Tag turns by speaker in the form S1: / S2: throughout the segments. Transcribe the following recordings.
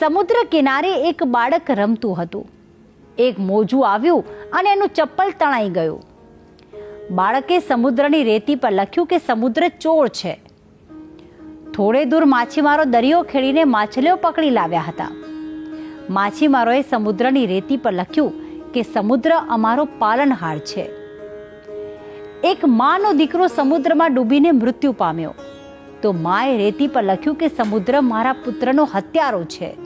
S1: સમુદ્ર કિનારે એક બાળક રમતું હતું. એક મોજું આવ્યું અને એનું ચપ્પલ તણાઈ ગયું. બાળકે સમુદ્રની રેતી પર લખ્યું કે સમુદ્ર ચોર છે. થોડે દૂર માછીમારો દરિયો ખેડીને માછલીઓ પકડી લાવ્યા હતા. માછીમારોએ સમુદ્રની રેતી પર લખ્યું કે સમુદ્ર અમારો પાલનહાર છે. એક માનો દીકરો સમુદ્રમાં ડૂબીને મૃત્યુ પામ્યો. તો માએ રેતી પર લખ્યું કે સમુદ્ર મારા પુત્રનો હત્યારો છે.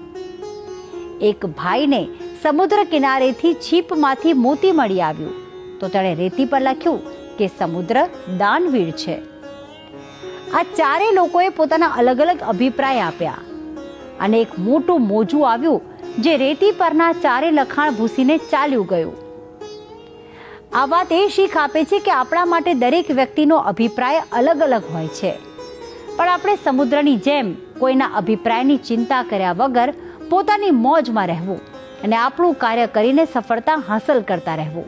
S1: એક ભાઈને સમુદ્ર કિનારેથી છીપમાંથી મોતી મળી આવ્યું. તો તેણે રેતી પર લખ્યું કે, સમુદ્ર દાનવીર છે. આ ચારે લોકોએ પોતાના અલગ અલગ અભિપ્રાય આપ્યા અને એક મોટું મોજું આવ્યું, જે રેતી પરના ચારે લખાણ ભૂસીને ચાલ્યું ગયું. આ વાત એ શીખ આપે છે કે આપણા માટે દરેક વ્યક્તિનો અભિપ્રાય અલગ અલગ હોય છે. પણ આપણે સમુદ્રની જેમ કોઈના અભિપ્રાયની ચિંતા કર્યા વગર પોતાની મોજમાં રહેવું અને આપણું કાર્ય કરીને સફળતા હાંસલ કરતા રહેવું.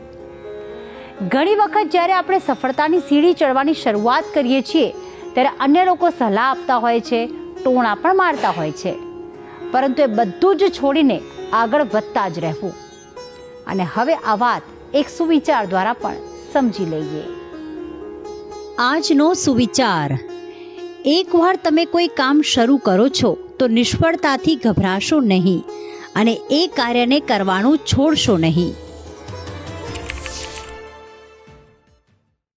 S1: ઘણી વખત જ્યારે આપણે સફળતાની સીડી ચડવાની શરૂઆત કરીએ છીએ, ત્યારે અન્ય લોકો સલાહ આપતા હોય છે, ટોણા પણ મારતા હોય છે. પરંતુ એ બધું જ છોડીને આગળ વધતા જ રહેવું. અને હવે આ વાત એક સુવિચાર દ્વારા પણ સમજી લઈએ. આજનો સુવિચાર. એકવાર તમે કોઈ કામ શરૂ કરો છો તો નિષ્ફળતાથી ગભરાશો નહીં અને એ કાર્યને કરવાનું છોડશો નહીં.